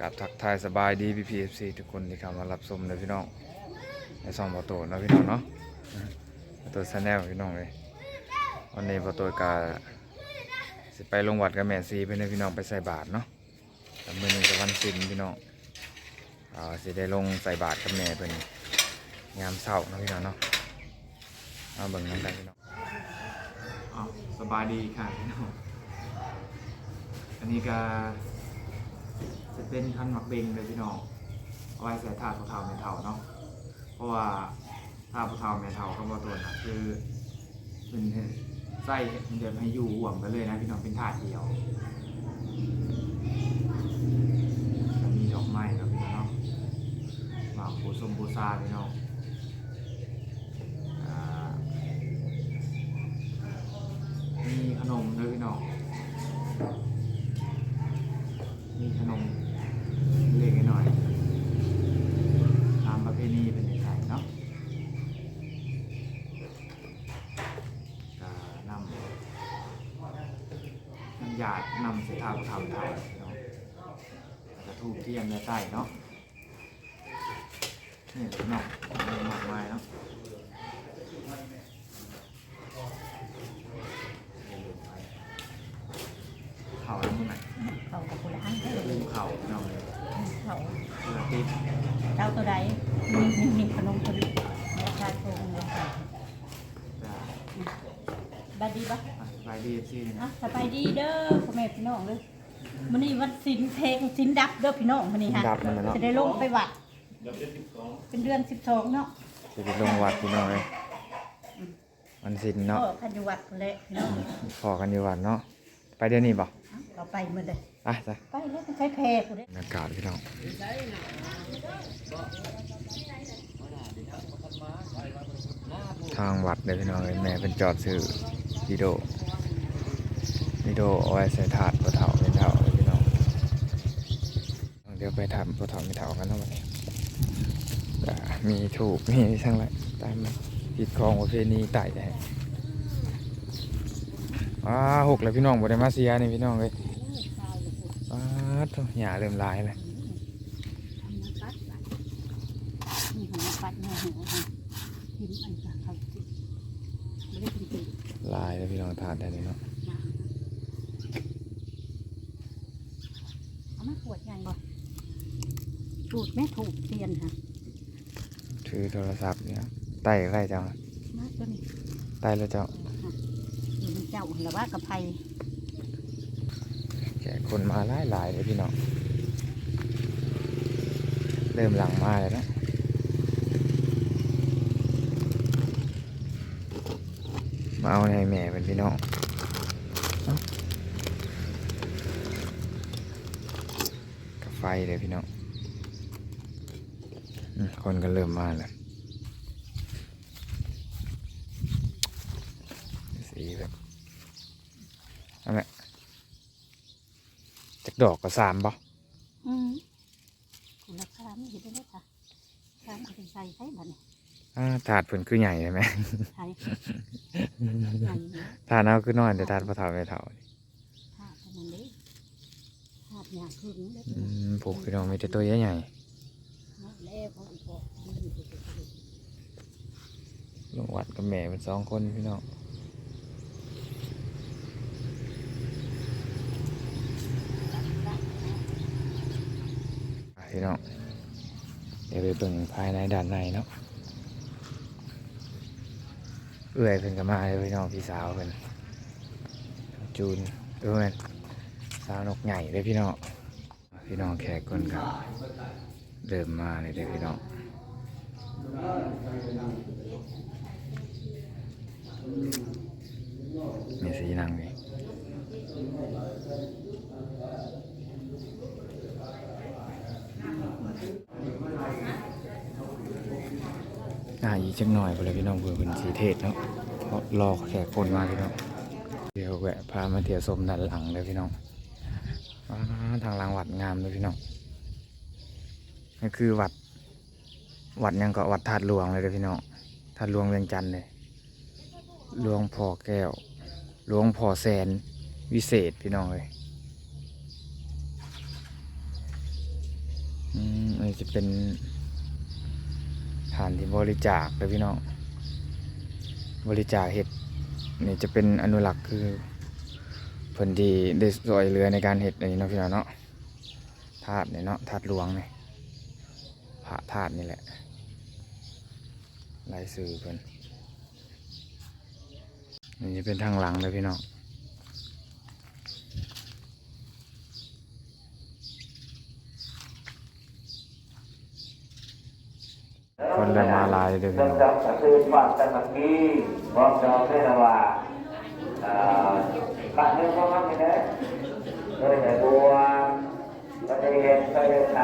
กับทักทายสบายดีพี่พีเอฟซีทุกคนที่เข้ามารับชมเลยพี่น้องในซองประตูนะพี่น้องเนาะประตูชาแนลพี่น้องเลยวันนี้ประตูกาสิไปลงวัดกับแม่ซีไปนะพี่น้องไปใส่บาตรเนาะแต่มื่อนี้กับวันศิลพี่น้องอ่าสิได้ลงใส่บาตรกับแม่เป็นยามเช้านะพี่น้องเนาะมาเบิ่งน้ำกันพี่น้องอ้าสบายดีค่ะพี่น้องอันนี้ก็ จะเป็นคันหมักเบงเลยพี่น้องเอาไว้ใส่ถาดผู้เฒ่าแม่เฒ่าเนาะเพราะว่าถาดผู้เฒ่าแม่เฒ่าเขาบอกตัวนะคือเป็นไส้มันจะให้อยู่ห่วงกันเลยนะพี่น้องเป็นถาดเดียวมีดอกไม้ครับพี่น้องเนาะมากปูสมปูซาพี่น้องอ่ามีขนมด้วยพี่น้อง มีขนมเล็กน้อยตามประเพณีเป็นไทยเนาะก็นำน้ำยาดนำเสถาผู้ทำไทยเนาะกระทูบเทียมในใต้เนาะนี่เนาะมีมากมายเนาะเข่าแล้วมึงไหนเขากับผู้ร้านเขาลืมเข่าเนาะเขาเพื่อติดเจ้าตัวใดมีมีมีขนมตัวนี้ราคาโชว์เงินค่ะจะบายดีปะ รายดีที่อะสบายดีเด้อพ่อแม่พี่น้องเลยมื้อนี้วันสินเพลงสินดับเด้อพี่น้องมื้อนี้ฮะดับนั่นแหละเนาะ จะได้ลงไปวัดเป็นเดือน12เนาะจะไปลงวัดพี่น้องเลยวันศิลเนาะก็พันอยู่วัดพุ่นแหละพี่น้องพอกันอยู่วัดเนาะ ไปเดี๋ยวนี้บ่อะเราไปมื้อใดอะจ้ะไปแล้วไปใช้แพร่พุ่นแหละบรรยากาศพี่น้องทางวัดเลยพี่น้องเลยแม่เป็นจอดซื้อวิดีโอ วิดีโอเอาไว้ใส่ถาดปะเถาเป็นเถาพี่น้องเดี๋ยวไปทำปะเถาไม่เถากันเนาะวันนี้ก็มีถูกมีช่างไรตามมาผิดของประเพณีไต่ได้ว้าหกแล้วพี่น้องบไดมาเซียนี่พี่น้องเลยป้าดโถ่หญ้าเริ่มลายเลยปัดปัดนี่หัวปัดนี่หัวฮะกินอันจะเขาสิได้กินตีลายแล้วพี่น้องทานได้เลยเนาะ เอามาปวดใหญ่บ่ถูกแม่ถูกเตียนค่ะถือโทรศัพท์เนี่ยไต่ใกล้เจ้ามาตัวนี้ไต่แล้วเจ้าอยู่ในเจ้าหรือว่ากับไผ่แกคนมาหลายหลายเลยพี่น้องเริ่มหลังมาเลยเนาะมาเอาในแม่เป็นพี่น้องเอ้ากับ ไฟเลยพี่น้องอืมคนก็เริ่มมาแล้วสีแบบนั่นแหละจากดอกก็สามป่ะอืมคุณราคาไม่เห็นได้ค่ะคามเอาไปใส่ใช้บัดนี้อ่าถาดเพิ่นคือใหญ่ใช่ไหมใช้ใหญ่ถาดเอาคือน้อยแต่ถาดพอเท่าไม่เท่า ถาดอันนั้นเด้ถาด หยาครึ่งเด้อืมผูกพี่น้องมีแต่ตัวใหญ่แล้วเขาอีกบอกมันอยู่ที่ตัวงๆลงวัดกับแม่เป็นสองคนพี่น้องพี่น้องเดี๋ยวไปเบิ่งภายในด้านในเนาะเอื้อยเพิ่นก็มาเลยพี่น้องพี่สาวเพิ่นจูนเอื้อย สาวนกใหญ่เลยพี่น้องพี่น้องแขกคนครับเริ่มมาเลยเด้พี่น้องมีสีนังนี่อ่าอีกจักหน่อยพอเลยพี่น้องเพื่อเป็นสีเทศเนาะเพราะรอแขกคนมาพี่น้องเดี๋ยวแวะพามาเที่ยวชมด้านหลังเลยพี่น้อง ทางหลังวัดงามเลยพี่น้องนี่คือวัด วัดยังก็วัดธาตุหลวงเลยเด้อพี่น้องธาตุหลวงเวียงจันทน์เลยหลวงพ่อแก้วหลวงพ่อแสนวิเศษพี่น้องเลยนี่จะเป็นฐานที่บริจาคเลยพี่น้องบริจาคเห็ดนี่จะเป็นอนุรักษ์คือ เพิ่นที่ได้สวยเรือในการเห็ดอันนี้เนาะพี่น้องเนาะธาตุนี่เนาะธาตุหลวงเนี่ยพระธาตุนี่แหละลายสื่อเพิ่นนี่เป็นทางหลังเลยพี่น้องคนเลยมาลายเลยพี่น้องกับก็คือความสามัคคีบอกจองได้แล้วว่าเอ่อบ้านเมืองของเราไม่ได้โดยแต่บัวก็ ได้เรียนก็ได้ท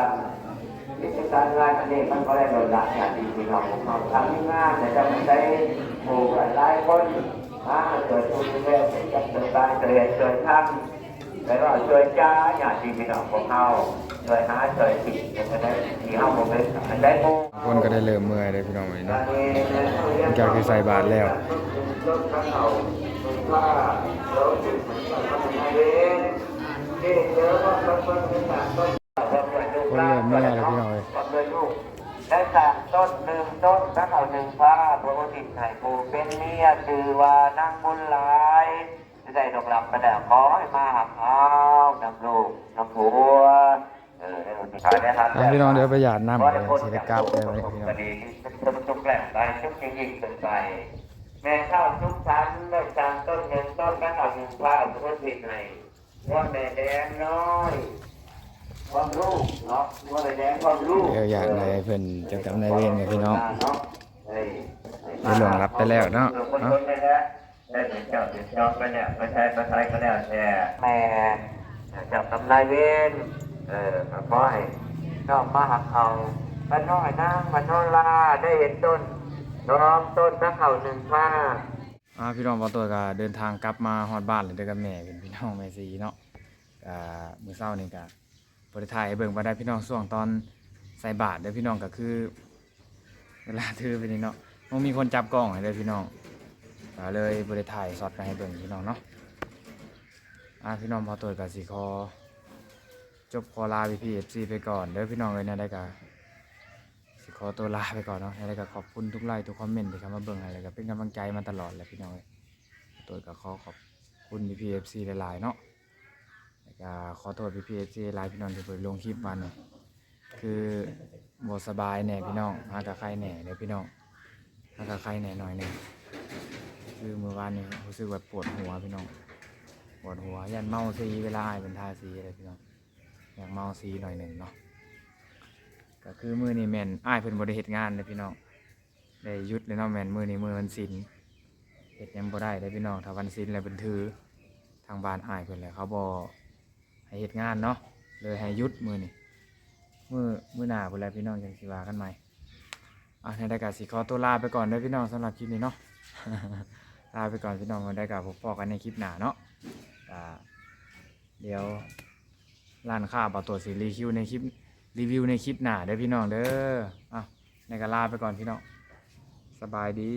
ำกิจการงานอันนี้มันก็ได้โดนหลักอย่างดีที่เราเราทำง่านแต่จะไม่ได้หมู่หลายคนมาเกิดทุนเรื่องเกิดเกิดการเรียนเกิดทำแล้วก็ช่วยจ้าอย่างดีพี่น้องของเราช่วยหาช่วยผิดจะได้ที่เราบ่เป็นได้หมู่คนก็ได้เริ่มเมื่อยเลยพี่น้องวันนี้เนาะมันก็คือใส่บาตรแล้ว คนเริ่มเมื่อยแล้วพี่น้อยได้สามต้นหนึ่งต้นถ้าเอาหนึ่งผ้าพระโอษฐ์ไห้ปูเป็นเมียคือว่านั่งบุญหลายจะได้ดอกลับประดาขอให้มาหักเอานำลูกนำผัวเออได้ดอกที่ขายได้ทันอะพี่น้องเดี๋ยวประหยัดน้ำเลยสิได้กลับเลยวันนี้พี่น้องคดีเป็นทุก แหล่งไปทุกยิ่งเกินไปแม่ข้าวทุกชั้นได้จานต้นเงินต้นกระถางผ้าพระโอษฐ์ไห้ว่าแม่แดงน้อยความลูกเนาะว่าแม่แดงความลูกเดี๋ยวอยากได้เพิ่นเจ้ากรรมนายเวรกับพี่น้องได้หลวงรับไปแล้วเนาะคนคนได้แล้วได้เป็นเจ้าเป็นเจ้าไปเนี่ยไปใช้ไปใช้ก็แล้วแต่แม่เจ้ากำนายเวรเออมาขอให้น้องมาหักเขาบ้านน้อยนางบ้านโนลาได้เห็นต้น น้องต้นพระเขาหนึ่งผ้าอ่าพี่น้องพอตัวก็เดินทางกลับมาฮอดบ้านเลยเด้อกับแม่เป็นพี่น้องแม่ซีเนาะอ่ามื้อเช้านี่ก็บ่ได้ถ่ายให้เบิ่งบ่ได้พี่น้องช่วงตอนใส่บาตรเด้อพี่น้องก็คือ เวลาถือไปนี่เนาะมันมีคนจับกล้องให้เด้อพี่น้องก็เลยบ่ได้ถ่ายช็อตกันให้เบิ่งพี่น้องเนาะอ่าพี่น้องพอตัวก็สิขอจบขอลาพี่พี่ FC ไปก่อนเด้อพี่น้องเอ้ยนะได้ก็สิข อตัวลาไปก่อนเนาะแล้วก็ขอบคุณทุกไลค์ทุกคอมเมนต์ที่เข้ามาเบิ่งให้แล้วก็เป็นกำลังใจมาตลอดแหละพี่น้องตัวก็ขอขอบคุณพี่พี่ FC หลายๆเนาะแล้วก็ขอโทษพี่พี่ FC หลายพี่น้องที่เพิ่นลงคลิปมาเนี่ยคือบ่สบายแน่พี่น้องหากับใครแหน่เด้อพี่น้องหากับใครแหน่หน่อยหนึงคือเมื่อวานนี้รู้สึกแบบปวดหัวพี่น้องปวดหัวยันเมาซีเวลาอายเป็นทาสีอะไรพี่น้องอยากเมาซีหน่อยหนึ่งเนาะ ก็คือมือนี้แม่นอ้ายเพิ่นบ่ได้เฮ็ดงานเลยพี่น้องได้หยุดเลยเนาะแมนมือนี้มือวันศิลเฮ็ดหยังบ่ได้เลยพี่น้องถ้าวันศิลแล้วเพิ่นถือทางบ้านอ้ายเพิ่นแหละเขาบ่ให้เฮ็ดงานเนาะเลยให้หยุดมือนี้มือมือหน้าพุ่นแหละพี่น้องจังสิว่ากันใหม่อะในรายการสิขอตัวลาไปก่อนเด้อพี่น้องสำหรับคลิปนี้เนาะลาไปก่อนพี่น้องวันได้กับพบพอกันในคลิปหน้าเนาะเดี๋ยวร้านค้าปลาตัวสีรีวิวในคลิป รีวิวในคลิปหน้าเด้อพี่น้องเด้ออะในกะลาไปก่อนพี่น้อง สบายดี